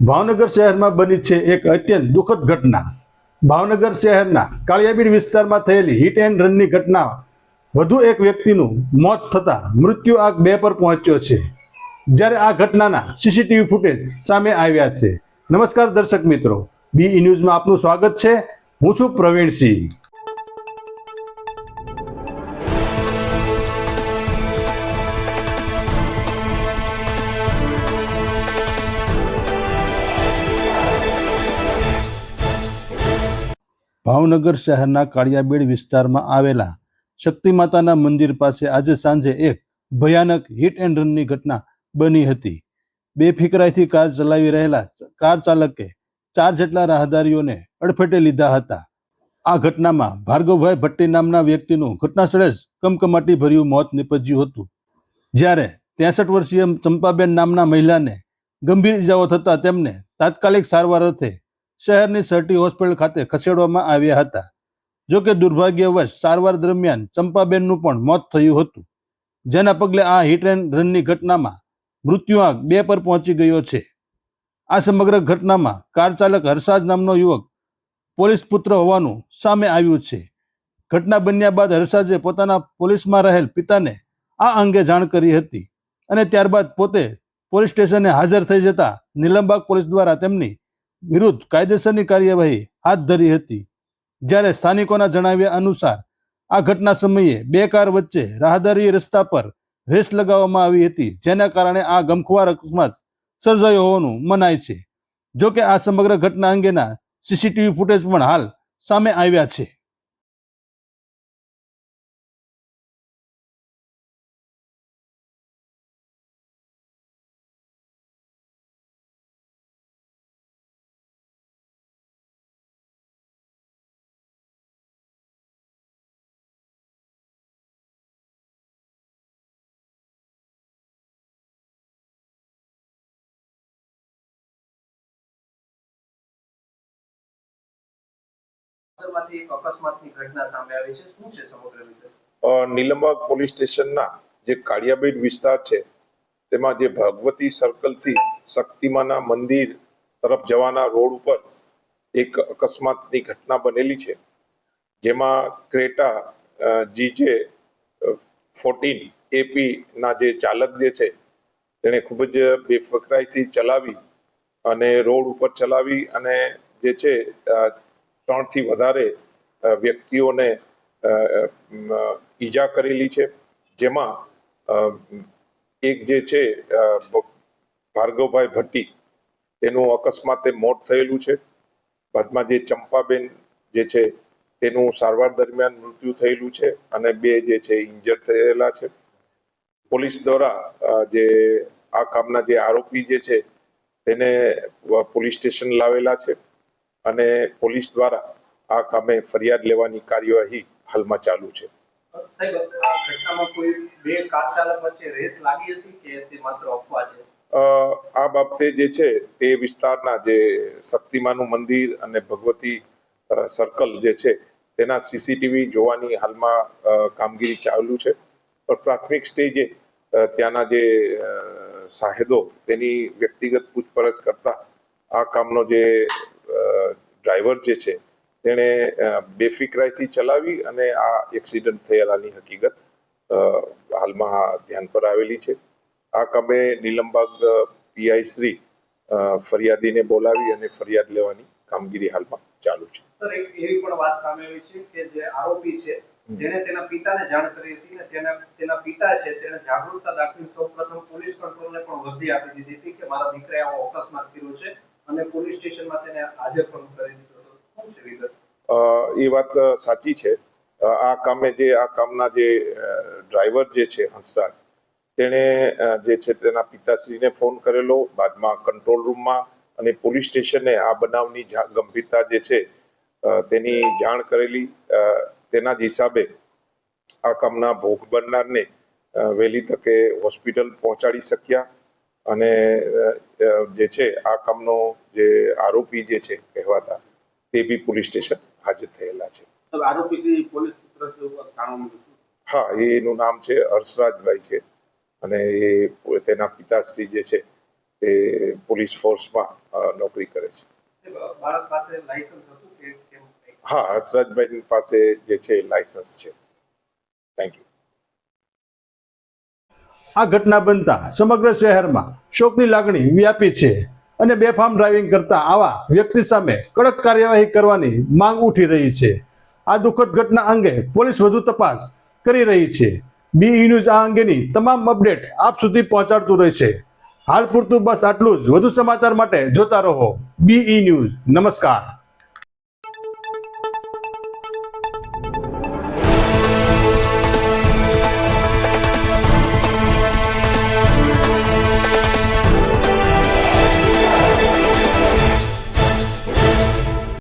ભાવનગર શહેરમાં બની છે એક અત્યંત દુઃખદ ઘટના. ભાવનગર શહેરના કાળિયાબીડ વિસ્તારમાં થયેલી હિટ એન્ડ રનની ઘટના વધુ એક વ્યક્તિનું મોત થતાં મૃત્યુ આંક બે પર પહોંચ્યો છે. જ્યારે આ ઘટનાના સીસીટીવી ફૂટેજ સામે આવ્યા છે. નમસ્કાર દર્શક મિત્રો બી ન્યૂઝમાં આપનું સ્વાગત છે. હું છું પ્રવીણસિંહ. ભાવનગર શહેરના કાળિયાબેડ વિસ્તારમાં આવેલા શક્તિ માતાના મંદિર પાસે આજે સાંજે એક ભયાનક હિટ એન્ડ રનની ઘટના બની હતી. બેફિકરાઈથી કાર ચલાવી રહેલા કાર ચાલકે ચાર જેટલા રાહદારીઓને અડફેટે લીધા હતા. આ ઘટનામાં ભાર્ગવભાઈ ભટ્ટી નામના વ્યક્તિનું ઘટના સ્થળે જ કમકમાટી ભર્યું મોત નીપજ્યું હતું. જ્યારે ત્રેસઠ વર્ષીય ચંપાબેન નામના મહિલાને ગંભીર ઇજાઓ થતાં તેમને તાત્કાલિક સારવાર અર્થે શહેરની સર્ટી હોસ્પિટલ ખાતે ખસેડવામાં આવ્યા હતા. જો કે દુર્ભાગ્યવશ, સારવાર દરમિયાન ચંપાબેનનું પણ મોત થયું હતું. જેના પગલે આ હિટ એન્ડ રનની ઘટનામાં મૃત્યુઆંક બે પર પહોંચી ગયો છે. આ સમગ્ર ઘટનામાં કાર ચાલક હર્ષાજ નામનો યુવક પોલીસ પુત્ર હોવાનું સામે આવ્યું છે. ઘટના બન્યા બાદ હર્ષાજે પોતાના પોલીસમાં રહેલ પિતાને આ અંગે જાણ કરી હતી અને ત્યારબાદ પોતે પોલીસ સ્ટેશને હાજર થઈ જતા નિલંબાગ પોલીસ દ્વારા તેમની વિરુદ્ધ કાયદેસરની કાર્યવાહી હાથ ધરી હતી. જ્યારે સ્થાનિકોના જણાવ્યા અનુસાર, આ ઘટના સમયે બે કાર વચ્ચે રાહદારી રસ્તા પર રેસ લગાવવામાં આવી હતી, જેના કારણે આ ગમખુવાર અકસ્માત સર્જાયો હોવાનું મનાય છે. જો કે આ સમગ્ર ઘટના અંગેના સીસીટીવી ફૂટેજ પણ હાલ સામે આવ્યા છે. નીલમબાગ પોલીસ સ્ટેશનના જે કાળિયાબેટ વિસ્તાર છે, તેમાં જે ભગવતી સર્કલથી શક્તિમાના મંદિર તરફ જવાના રોડ ઉપર એક અકસ્માતની ઘટના બનેલી છે. જેમાં ક્રેટા જીજે ફોર્ટીન એપી ના જે ચાલક જે છે, તેણે ખૂબ જ બેફકરાઈથી ચલાવી અને રોડ ઉપર ચલાવી અને જે છે ત્રણથી વધારે વ્યક્તિઓને ઈજા કરેલી છે. જેમાં એક જે છે ભાર્ગવભાઈ ભટ્ટી, તેનું અકસ્માતે મોત થયેલું છે. બાદમાં જે ચંપાબેન જે છે, તેનું સારવાર દરમિયાન મૃત્યુ થયેલું છે અને બે જે છે ઇન્જર થયેલા છે. પોલીસ દ્વારા જે આ કામના જે આરોપી જે છે, તેને પોલીસ સ્ટેશન લાવેલા છે. અને પોલીસ દ્વારા આ કામે ફરિયાદ લેવાની કાર્યવાહી હાલમાં ચાલુ છે. આ બાબતે જે છે તે વિસ્તારના જે શક્તિમાનું મંદિર અને ભગવતી સર્કલ જે છે તેના સીસીટીવી જોવાની હાલમાં કામગીરી ચાલુ છે. પણ પ્રાથમિક સ્ટેજે ત્યાંના જે સાહેદો તેની વ્યક્તિગત પૂછપરછ કરતા આ કામનો જે ડ્રાઈવર જે છે તેણે બેફિકરાઈથી ચલાવી અને આ એક્સિડન્ટ થયેલાની હકીકત હાલમાં ધ્યાન પર આવેલી છે. આ કામે નીલમબાગ પીઆઈ શ્રી ફરિયાદીને બોલાવી અને ફરિયાદ લેવાની કામગીરી હાલમાં ચાલુ છે. સર એક એવી પણ વાત સામે આવી છે કે જે આરોપી છે જેને તેના પિતાને જાણ કરી હતી ને તેના તેના પિતા છે તેને જાગૃતતા દાખવી સૌપ્રથમ પોલીસ કંટ્રોલને પણ વર્દી આપી દીધી હતી કે મારા દીકરાએ આ અકસ્માત કર્યો છે. અને પોલીસ સ્ટેશનમાં તેને હાજર પણ કરી દીધો હતો. શું છે વિગત? એ વાત સાચી છે. આ કામે જે, આ કામના જે ડ્રાઈવર જે છે, હંસરાજ, તેણે જે છે તેના પિતાશ્રીને ફોન કરેલો, બાદમાં કંટ્રોલ રૂમમાં અને પોલીસ સ્ટેશને આ બનાવની ગંભીરતા જે છે તેની જાણ કરેલી. તેના જ હિસાબે આ કામના ભોગ બનનારને વહેલી તકે હોસ્પિટલ પહોંચાડી શક્યા અને જે છે આ કામનો જે આરોપી જે છે કહેવાતા તે બી પોલીસ સ્ટેશન હાજર થયેલા છે. હા એનું નામ છે હર્ષરાજભાઈ છે. અને એ તેના પિતાશ્રી જે છે તે પોલીસ ફોર્સમાં નોકરી કરે છે. તે બાળક પાસે લાયસન્સ હતું કે કેમ કંઈ? હા હર્ષરાજભાઈ પાસે જે છે લાયસન્સ છે. થેન્ક યુ આ ઘટના બનતા સમગ્ર શહેરમાં શોકની લાગણી વ્યાપી છે અને બેફામ ડ્રાઇવિંગ કરતા આવા વ્યક્તિ સામે કડક કાર્યવાહી કરવાની માંગ ઉઠી રહી છે. આ દુઃખદ ઘટના અંગે પોલીસ વધુ તપાસ કરી રહી છે. બી ન્યૂઝ આ અંગેની તમામ અપડેટ આપ સુધી પહોંચાડતું રહેશે. હાલ પૂરતું બસ આટલું જ. વધુ સમાચાર માટે જોતા રહો. B news. નમસ્કાર.